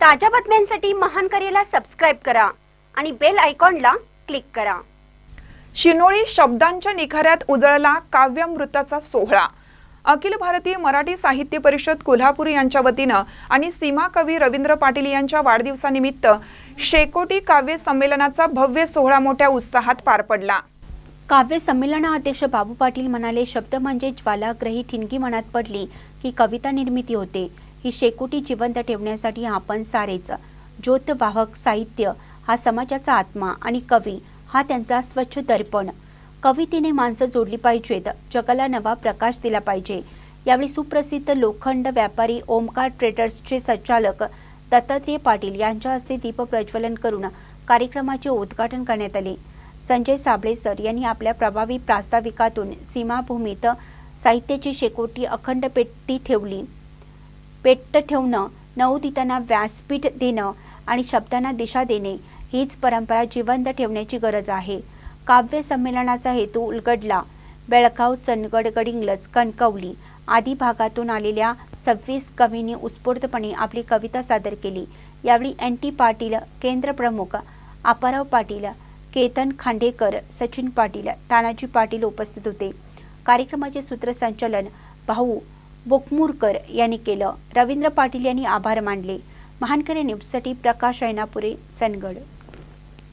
ताज्या बातम्यांसाठी महान करेला सबस्क्राईब करा आणि बेल आयकॉनला क्लिक करा. शिनोळी शब्दांच्या निखाऱ्यात उजळला काव्यामृताचा सोहळा. अखिल भारतीय मराठी साहित्य परिषद कोल्हापूर यांच्या वतीनं आणि सीमा कवी रवींद्र पाटील यांच्या वाढदिवसानिमित्त शेकोटी काव्य संमेलनाचा भव्य सोहळा मोठ्या उत्साहात पार पडला. काव्य संमेलनाध्यक्ष बाबू पाटील म्हणाले शब्द म्हणजे ज्वालाग्रही ठिणगी मनात पडली की कविता निर्मिती होते. ही शेकोटी जिवंत ठेवण्यासाठी आपण सारेच ज्योतवाहक साहित्य हा समाजाचा आत्मा आणि कवी हा त्यांचा स्वच्छ दर्पण. कवितेने माणसं जोडली पाहिजेत जगाला नवा प्रकाश दिला पाहिजे. यावेळी सुप्रसिद्ध लोखंड व्यापारी ओमकार ट्रेडर्सचे संचालक दत्तात्रेय पाटील यांच्या हस्ते दीप प्रज्वलन करून कार्यक्रमाचे उद्घाटन करण्यात आले. संजय साबळे सर यांनी आपल्या प्रभावी प्रास्ताविकातून सीमाभूमीत साहित्याची शेकोटी अखंड पेटी ठेवली. पेट्ट ठेवणं नवोदितांना व्यासपीठ देणं आणि शब्दांना दिशा देणे हीच परंपरा जिवंत ठेवण्याची गरज आहे. काव्य संमेलनाचा हेतू उलगडला. बेळगाव चंदगड गडिंग्लज कणकवली आदी भागातून आलेल्या सव्वीस कवींनी उत्स्फूर्तपणे आपली कविता सादर केली. यावेळी एन टी पाटील केंद्र प्रमुख आपाराव पाटील केतन खांडेकर सचिन पाटील तानाजी पाटील उपस्थित होते. कार्यक्रमाचे सूत्रसंचालन भाऊ बोकमुरकर यांनी केलं. रवींद्र पाटील यांनी आभार मानले. महानकरे न्यूजसाठी प्रकाश ऐनापुरे चंदगड.